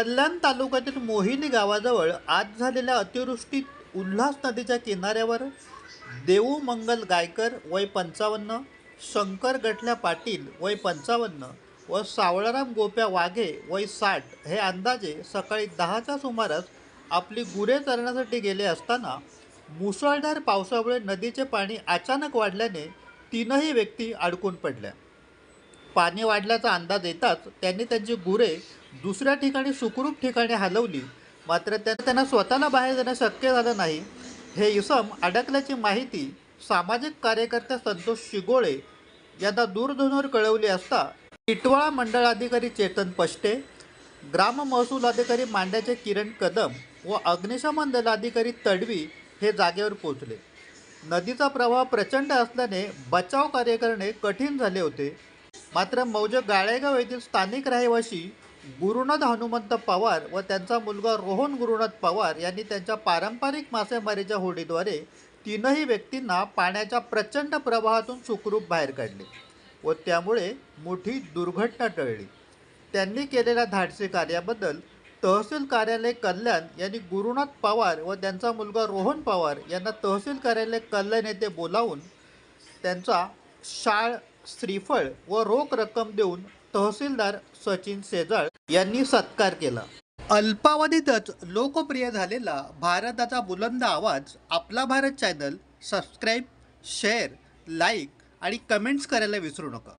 कल्याण तालुक्यातील मोहिनी गावाजवळ आज झालेल्या अतिवृष्टीत उल्हास नदीच्या किनाऱ्यावर देऊ मंगल गायकर वय पंचावन्न शंकर गठल्या पाटील वय पंचावन्न व सावळाराम गोप्या वाघे वय साठ हे अंदाजे सकाळी दहाच्या सुमारास आपली गुरे चरण्यासाठी गेले असताना मुसळधार पावसामुळे नदीचे पाणी अचानक वाढल्याने तीनही व्यक्ती अडकून पडल्या. पाणी वाढल्याचा अंदाज येताच त्यांनी त्यांची गुरे दुसऱ्या ठिकाणी सुखरूप ठिकाणी हलवली. मात्र त्या त्यांना स्वतःला बाहेर जाणं शक्य झालं नाही. हे इसम अडकल्याची माहिती सामाजिक कार्यकर्ते संतोष शिगोळे यांना दूरध्वनीवर कळवली असता टिटवाळा मंडळ अधिकारी चेतन पष्टे ग्राम महसूल अधिकारी मांड्याचे किरण कदम व अग्निशमन दलाधिकारी तडवी हे जागेवर पोहोचले. नदीचा प्रवाह प्रचंड असल्याने बचाव कार्य करणे कठीण झाले होते. मात्र मौज गाळेगाव येथील स्थानिक रहिवासी गुरुनाथ हनुमंत पवार व त्यांचा मुलगा रोहन गुरुनाथ पवार यांनी त्यांच्या पारंपरिक मासेमारीच्या होडीद्वारे तीनही व्यक्तींना पाण्याच्या प्रचंड प्रवाहातून सुखरूप बाहेर काढले व त्यामुळे मोठी दुर्घटना टळली. त्यांनी केलेल्या धाडसी कार्याबद्दल तहसील कार्यालय कल्याण यांनी गुरुनाथ पवार व त्यांचा मुलगा रोहन पवार यांना तहसील कार्यालय कल्याण येथे बोलावून त्यांचा शाळ श्रीफळ व रोख रक्कम देऊन तहसीलदार सचिन सेजाळ यांनी सत्कार केला. अल्पावधीतच लोकप्रिय झालेला भारताचा बुलंद आवाज आपला Bharat channel subscribe share like आणि कमेंट्स करायला विसरू नका.